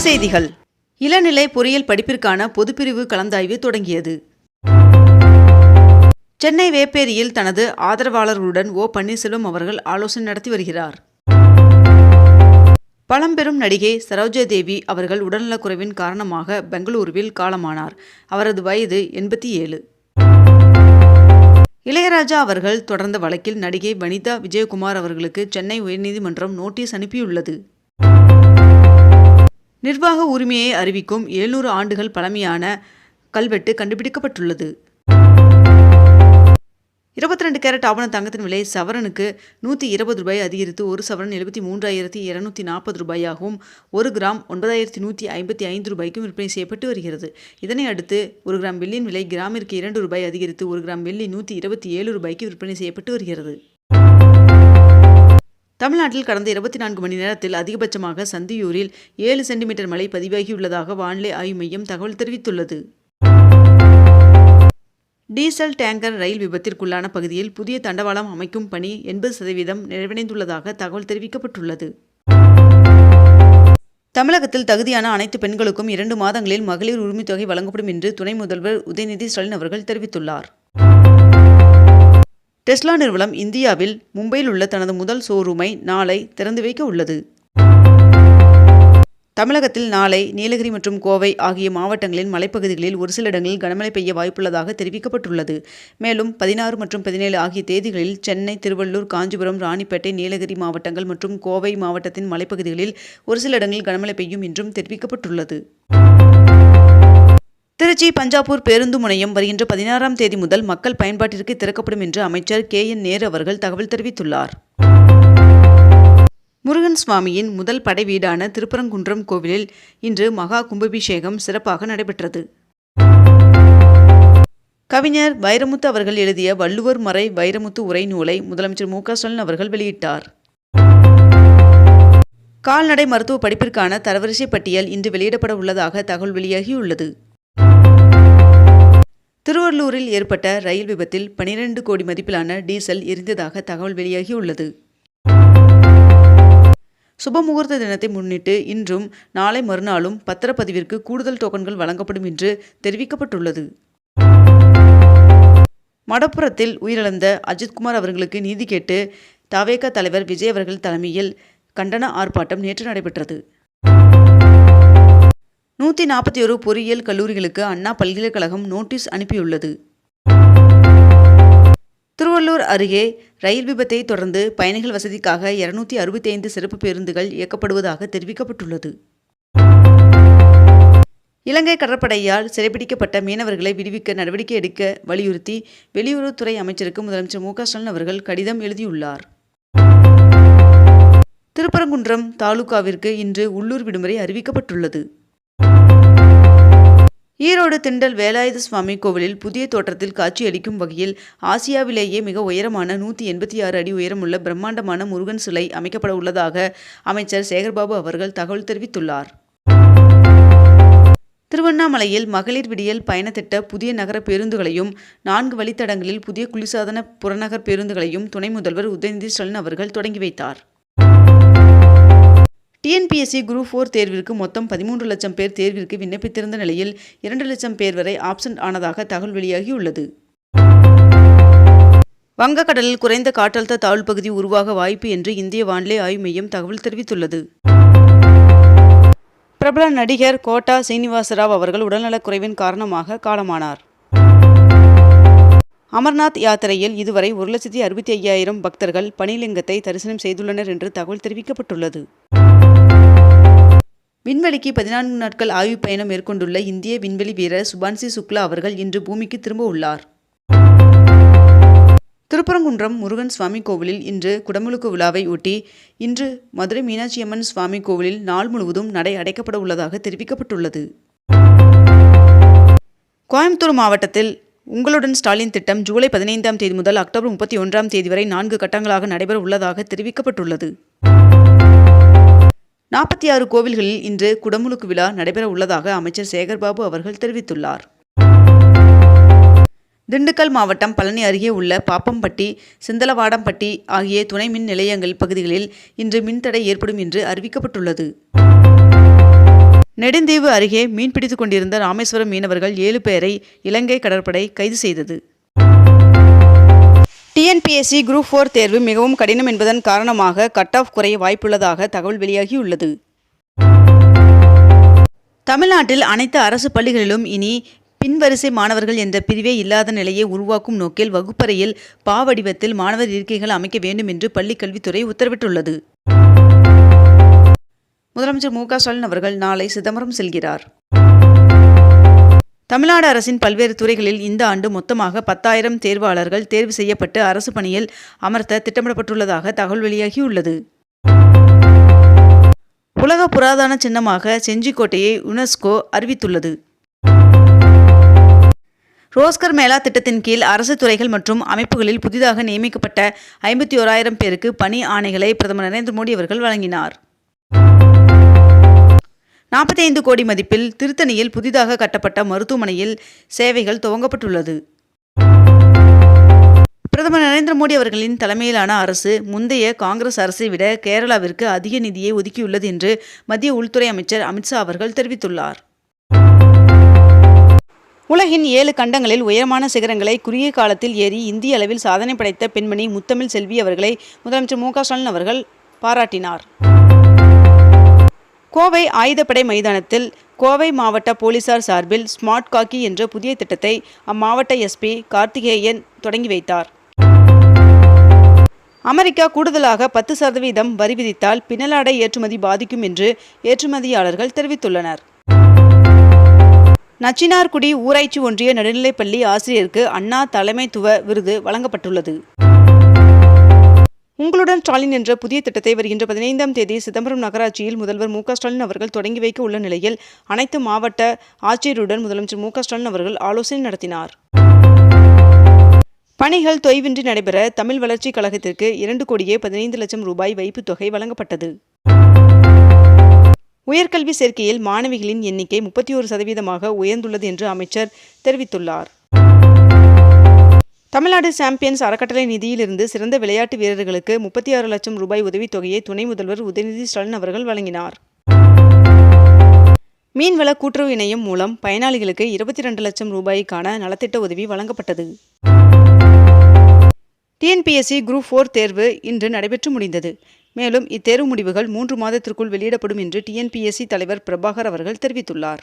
செய்திகள். இளநிலை பொறியியல் படிப்பிற்கான பொதுப்பிரிவு கலந்தாய்வு தொடங்கியது. சென்னை வேப்பேரியில் தனது ஆதரவாளர்களுடன் ஓ. பன்னீர்செல்வம் அவர்கள் ஆலோசனை நடத்தி வருகிறார். பழம்பெரும் நடிகை சரோஜா தேவி அவர்கள் உடல்நலக்குறைவின் காரணமாக பெங்களூருவில் காலமானார். அவரது வயது எண்பத்தி ஏழு. இளையராஜா அவர்கள் தொடர்ந்த வழக்கில் நடிகை வனிதா விஜயகுமார் அவர்களுக்கு சென்னை உயர்நீதிமன்றம் நோட்டீஸ் அனுப்பியுள்ளது. நிர்வாக உரிமையை அறிவிக்கும் எழுநூறு ஆண்டுகள் பழமையான கல்வெட்டு கண்டுபிடிக்கப்பட்டுள்ளது. இருபத்தி ரெண்டு கேரட் ஆவண தங்கத்தின் விலை சவரனுக்கு நூற்றி இருபது ரூபாய் அதிகரித்து ஒரு சவரன் எழுபத்தி மூன்றாயிரத்தி இருநூத்தி நாற்பது ரூபாயாகவும் ஒரு கிராம் ஒன்பதாயிரத்தி நூற்றி ஐம்பத்தி ஐந்து ரூபாய்க்கும் விற்பனை செய்யப்பட்டு வருகிறது. இதனை அடுத்து ஒரு கிராம் வெள்ளியின் விலை கிராமிற்கு இரண்டு ரூபாய் அதிகரித்து ஒரு கிராம் வெள்ளி நூற்றி இருபத்தி ஏழு ரூபாய்க்கு விற்பனை செய்யப்பட்டு வருகிறது. தமிழ்நாட்டில் கடந்த இருபத்தி நான்கு மணி நேரத்தில் அதிகபட்சமாக சந்தியூரில் ஏழு சென்டிமீட்டர் மழை பதிவாகியுள்ளதாக வானிலை ஆய்வு மையம் தகவல் தெரிவித்துள்ளது. டீசல் டேங்கர் ரயில் விபத்திற்குள்ளான பகுதியில் புதிய தண்டவாளம் அமைக்கும் பணி எண்பது சதவீதம் நிறைவடைந்துள்ளதாக தகவல் தெரிவிக்கப்பட்டுள்ளது. தமிழகத்தில் தகுதியான அனைத்து பெண்களுக்கும் இரண்டு மாதங்களில் மகளிர் உரிமைத்தொகை வழங்கப்படும் என்று துணை முதல்வர் உதயநிதி ஸ்டாலின் அவர்கள் தெரிவித்துள்ளார். டெஸ்லா நிறுவனம் இந்தியாவில் மும்பையில் உள்ள தனது முதல் ஷோரூமை நாளை திறந்து வைக்க உள்ளது. தமிழகத்தில் நாளை நீலகிரி மற்றும் கோவை ஆகிய மாவட்டங்களின் மலைப்பகுதிகளில் ஒரு சில இடங்களில் கனமழை பெய்ய வாய்ப்புள்ளதாக தெரிவிக்கப்பட்டுள்ளது. மேலும் பதினாறு மற்றும் பதினேழு ஆகிய தேதிகளில் சென்னை திருவள்ளூர் காஞ்சிபுரம் ராணிப்பேட்டை நீலகிரி மாவட்டங்கள் மற்றும் கோவை மாவட்டத்தின் மலைப்பகுதிகளில் ஒரு சில இடங்களில் கனமழை பெய்யும் என்றும் தெரிவிக்கப்பட்டுள்ளது. திருச்சி பஞ்சாபூர் பேருந்து முனையம் வருகின்ற பதினாறாம் தேதி முதல் மக்கள் பயன்பாட்டிற்கு திறக்கப்படும் என்று அமைச்சர் கே என் நேரு அவர்கள் தகவல் தெரிவித்துள்ளார். முருகன் சுவாமியின் முதல் படை வீடான திருப்பரங்குன்றம் கோவிலில் இன்று மகா கும்பாபிஷேகம் சிறப்பாக நடைபெற்றது. கவிஞர் வைரமுத்து அவர்கள் எழுதிய வள்ளுவர் மறை வைரமுத்து உரை நூலை முதலமைச்சர் மு ஸ்டாலின் அவர்கள் வெளியிட்டார். கால்நடை மருத்துவ படிப்பிற்கான தரவரிசை பட்டியல் இன்று வெளியிடப்பட உள்ளதாக தகவல் வெளியாகியுள்ளது. திருவள்ளூரில் ஏற்பட்ட ரயில் விபத்தில் பனிரெண்டு கோடி மதிப்பிலான டீசல் எரிந்ததாக தகவல் வெளியாகியுள்ளது. சுபமுகூர்த்த தினத்தை முன்னிட்டு இன்றும் நாளை மறுநாளும் பத்திரப்பதிவிற்கு கூடுதல் டோக்கன்கள் வழங்கப்படும் என்று தெரிவிக்கப்பட்டுள்ளது. மடப்புறத்தில் உயிரிழந்த அஜித்குமார் அவர்களுக்கு நீதி கேட்டு தவேக தலைவர் விஜய் அவர்கள் தலைமையில் கண்டன ஆர்ப்பாட்டம் நேற்று நடைபெற்றது. நூற்றி நாற்பத்தி ஒரு பொறியியல் கல்லூரிகளுக்கு அண்ணா பல்கலைக்கழகம் நோட்டீஸ் அனுப்பியுள்ளது. திருவள்ளூர் அருகே ரயில் விபத்தை தொடர்ந்து பயணிகள் வசதிக்காக இருநூத்தி அறுபத்தி ஐந்து சிறப்பு பேருந்துகள் இயக்கப்படுவதாக தெரிவிக்கப்பட்டுள்ளது. இலங்கை கடற்படையால் சிறைபிடிக்கப்பட்ட மீனவர்களை விடுவிக்க நடவடிக்கை எடுக்க வலியுறுத்தி வெளியுறவுத்துறை அமைச்சருக்கு முதலமைச்சர் மு ஸ்டாலின் அவர்கள் கடிதம் எழுதியுள்ளார். திருப்பரங்குன்றம் தாலுகாவிற்கு இன்று உள்ளூர் விடுமுறை அறிவிக்கப்பட்டுள்ளது. ஈரோடு திண்டல் வேலாயுத சுவாமி கோவிலில் புதிய தோற்றத்தில் காட்சியளிக்கும் வகையில் ஆசியாவிலேயே மிக உயரமான நூற்றி எண்பத்தி ஆறு அடி உயரமுள்ள பிரம்மாண்டமான முருகன் சிலை அமைக்கப்பட உள்ளதாக அமைச்சர் சேகர்பாபு அவர்கள் தகவல் தெரிவித்துள்ளார். திருவண்ணாமலையில் மகளிர் விடியல் பயணத்திட்ட புதிய நகர பேருந்துகளையும் நான்கு வழித்தடங்களில் புதிய குளிர்சாதன புறநகர் பேருந்துகளையும் துணை முதல்வர் உதயநிதி ஸ்டாலின் அவர்கள் தொடங்கி வைத்தார். டிஎன்பிஎஸ்சி குரூப் ஃபோர் தேர்விற்கு மொத்தம் பதிமூன்று லட்சம் பேர் தேர்விற்கு விண்ணப்பித்திருந்த நிலையில் இரண்டு லட்சம் பேர் வரை ஆப்சண்ட் ஆனதாக தகவல் வெளியாகியுள்ளது. வங்கக்கடலில் குறைந்த காற்றழுத்த தாழ்வு பகுதி உருவாக வாய்ப்பு என்று இந்திய வானிலை ஆய்வு மையம் தகவல் தெரிவித்துள்ளது. பிரபல நடிகர் கோட்டா சீனிவாசராவ் அவர்கள் உடல்நலக்குறைவின் காரணமாக காலமானார். அமர்நாத் யாத்திரையில் இதுவரை ஒரு லட்சத்தி அறுபத்தி ஐயாயிரம் பக்தர்கள் பனிலிங்கத்தை தரிசனம் செய்துள்ளனர் என்று தகவல் தெரிவிக்கப்பட்டுள்ளது. விண்வெளிக்கு பதினான்கு நாட்கள் ஆய்வு பயணம் மேற்கொண்டுள்ள இந்திய விண்வெளி வீரர் சுபான்சி சுக்லா அவர்கள் இன்று பூமிக்கு திரும்ப உள்ளார். திருப்பரங்குன்றம் முருகன் சுவாமி கோவிலில் இன்று குடமுழுக்கு விழாவை ஒட்டி இன்று மதுரை மீனாட்சியம்மன் சுவாமி கோவிலில் நாள் முழுவதும் நடை அடைக்கப்பட உள்ளதாக தெரிவிக்கப்பட்டுள்ளது. கோயம்புத்தூர் மாவட்டத்தில் உங்களுடன் ஸ்டாலின் திட்டம் ஜூலை பதினைந்தாம் தேதி முதல் அக்டோபர் முப்பத்தி ஒன்றாம் தேதி வரை நான்கு கட்டங்களாக நடைபெற உள்ளதாக தெரிவிக்கப்பட்டுள்ளது. நாற்பத்தி ஆறு கோவில்களில் இன்று குடமுழுக்கு விழா நடைபெற உள்ளதாக அமைச்சர் சேகர்பாபு அவர்கள் தெரிவித்துள்ளார். திண்டுக்கல் மாவட்டம் பழனி அருகே உள்ள பாப்பம்பட்டி சிந்தலவாடம்பட்டி ஆகிய துணை மின் நிலையங்கள் பகுதிகளில் இன்று மின்தடை ஏற்படும் என்று அறிவிக்கப்பட்டுள்ளது. நெடுந்தீவு அருகே மீன்பிடித்துக் கொண்டிருந்த ராமேஸ்வரம் மீனவர்கள் ஏழு பேரை இலங்கை கடற்படை கைது செய்தது. டிஎன்பிஎஸ்சி குரூப் ஃபோர் தேர்வு மிகவும் கடினம் என்பதன் காரணமாக கட் ஆஃப் குறைய வாய்ப்புள்ளதாக தகவல் வெளியாகியுள்ளது. தமிழ்நாட்டில் அனைத்து அரசு பள்ளிகளிலும் இனி பின்வரிசை மாணவர்கள் என்ற பிரிவே இல்லாத நிலையை உருவாக்கும் நோக்கில் வகுப்பறையில் பாவடிவத்தில் மாணவர் இருக்கைகள் அமைக்க வேண்டும் என்று பள்ளிக் கல்வித்துறை உத்தரவிட்டுள்ளது. முதலமைச்சர் மு க ஸ்டாலின் அவர்கள் நாளை சிதம்பரம் செல்கிறார். தமிழ்நாடு அரசின் பல்வேறு துறைகளில் இந்த ஆண்டு மொத்தமாக பத்தாயிரம் தேர்வாளர்கள் தேர்வு செய்யப்பட்டு அரசு பணியில் அமர்த்த திட்டமிடப்பட்டுள்ளதாக தகவல் வெளியாகியுள்ளது. உலக புராதன சின்னமாக செஞ்சிக்கோட்டையை யுனெஸ்கோ அறிவித்துள்ளது. ரோஸ்கர் மேளா திட்டத்தின் கீழ் அரசு துறைகள் மற்றும் அமைப்புகளில் புதிதாக நியமிக்கப்பட்ட ஐம்பத்தி ஓராயிரம் பேருக்கு பணி ஆணைகளை பிரதமர் நரேந்திர மோடி அவர்கள் வழங்கினார். நாற்பத்தி ஐந்து கோடி மதிப்பில் திருத்தணியில் புதிதாக கட்டப்பட்ட மருத்துவமனையில் சேவைகள் துவங்கப்பட்டுள்ளது. பிரதமர் நரேந்திர மோடி அவர்களின் தலைமையிலான அரசு முந்தைய காங்கிரஸ் அரசை விட கேரளாவிற்கு அதிக நிதியை ஒதுக்கியுள்ளது என்று மத்திய உள்துறை அமைச்சர் அமித்ஷா அவர்கள் தெரிவித்துள்ளார். உலகின் ஏழு கண்டங்களில் உயரமான சிகரங்களை குறுகிய காலத்தில் ஏறி இந்திய அளவில் சாதனை படைத்த பெண்மணி முத்தமிழ் செல்வி அவர்களை முதலமைச்சர் மு க ஸ்டாலின் அவர்கள் பாராட்டினார். கோவை ஆயுதப்படை மைதானத்தில் கோவை மாவட்ட போலீசார் சார்பில் ஸ்மார்ட் காக்கி என்ற புதிய திட்டத்தை அம்மாவட்ட எஸ்பி கார்த்திகேயன் தொடங்கி வைத்தார். அமெரிக்கா கூடுதலாக பத்து சதவீதம் வரி விதித்தால் பின்னலாடை ஏற்றுமதி பாதிக்கும் என்று ஏற்றுமதியாளர்கள் தெரிவித்துள்ளனர். நச்சினார்குடி ஊராட்சி ஒன்றிய நடுநிலைப்பள்ளி ஆசிரியருக்கு அண்ணா தலைமைத்துவ விருது வழங்கப்பட்டுள்ளது. உங்களுடன் ஸ்டாலின் என்ற புதிய திட்டத்தை வருகின்ற பதினைந்தாம் தேதி சிதம்பரம் நகராட்சியில் முதல்வர் மு ஸ்டாலின் அவர்கள் தொடங்கி வைக்க உள்ள நிலையில் அனைத்து மாவட்ட ஆட்சியருடன் முதலமைச்சர் மு ஸ்டாலின் அவர்கள் ஆலோசனை நடத்தினார். பணிகள் தொய்வின்றி நடைபெற தமிழ் வளர்ச்சிக் கழகத்திற்கு இரண்டு கோடியே பதினைந்து லட்சம் ரூபாய் வைப்புத் தொகை வழங்கப்பட்டது. உயர்கல்வி சேர்க்கையில் மாணவிகளின் எண்ணிக்கை முப்பத்தி ஒரு சதவீதமாக உயர்ந்துள்ளது என்று அமைச்சர் தெரிவித்துள்ளார். தமிழ்நாடு சாம்பியன்ஸ் அறக்கட்டளை நிதியிலிருந்து சிறந்த விளையாட்டு வீரர்களுக்கு முப்பத்தி ஆறு லட்சம் ரூபாய் உதவித்தொகையை துணை முதல்வர் உதயநிதி ஸ்டாலின் அவர்கள் வழங்கினார். மீன்வள கூட்டுறவு இணையம் மூலம் பயனாளிகளுக்கு இருபத்தி ரெண்டு லட்சம் ரூபாய்க்கான நலத்திட்ட உதவி வழங்கப்பட்டது. டிஎன்பிஎஸ்சி குரூப் ஃபோர் தேர்வு இன்று நடைபெற்று முடிந்தது. மேலும் இத்தேர்வு முடிவுகள் மூன்று மாதத்திற்குள் வெளியிடப்படும் என்று டிஎன்பிஎஸ்சி தலைவர் பிரபாகர் அவர்கள் தெரிவித்துள்ளார்.